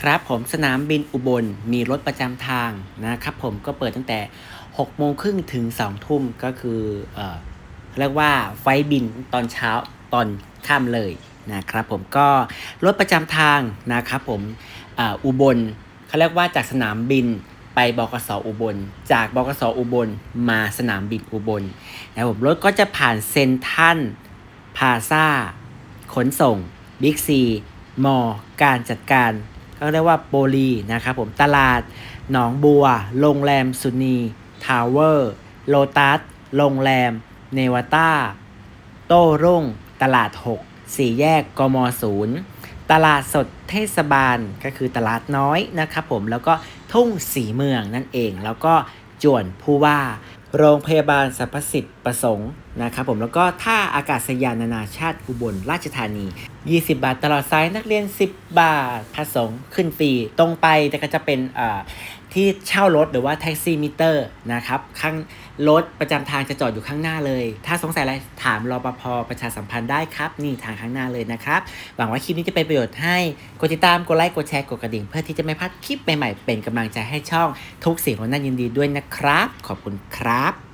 ครับผมสนามบินอุบลมีรถประจำทางนะครับผมก็เปิดตั้งแต่ 6 โมงครึ่งถึง 2 ทุ่มก็คือเอ่อเรียกว่าไฟบินตอนเช้าตอนค่ำเลยนะครับผมก็รถประจำทางนะครับผมออุบลเขาเรียกว่าจากสนามบินไปบกสอุบล จากบกสอุบลมาสนามบินอุบลนะครับผมรถก็จะผ่านเซนทันพาซาขนส่งบิ๊กซีมอการจัดการ ก็เรียกว่าโปลีนะครับผมตลาดหนองบัว โรงแรมสุนีทาวเวอร์โลตัสโรงแรม เนวาต้า โต้รุ่ง ตลาด 6 สี่แยกกมศูนย์ตลาดสดเทศบาลก็คือตลาดน้อยนะครับผมแล้วก็ทุ่งสีเมืองนั่นเอง แล้วก็จวนผู้ว่า โรงพยาบาลสรรพสิทธิ์ประสงค์นะครับผมแล้วก็ท่าอากาศยานนานาชาติอุบลราชธานี 20 บาทตลอดสายนักเรียน 10 บาทพระสงฆ์ขึ้นฟรีตรงไปแต่ก็จะเป็นอ่า ที่เช่ารถหรือว่าแท็กซี่มิเตอร์นะครับข้างรถประจำทางจะจอดอยู่ข้างหน้าเลย ถ้าสงสัยอะไรถามรปภประชาสัมพันธ์ได้ครับ นี่ทางข้างหน้าเลยนะครับ หวังว่าคลิปนี้จะเป็นประโยชน์ให้ กดติดตาม กดไลค์ กดแชร์ กดกระดิ่ง เพื่อที่จะไม่พลาดคลิปใหม่ๆ เป็นกำลังใจให้ช่องทุกเสียงของน่ายินดีด้วยนะครับ ขอบคุณครับ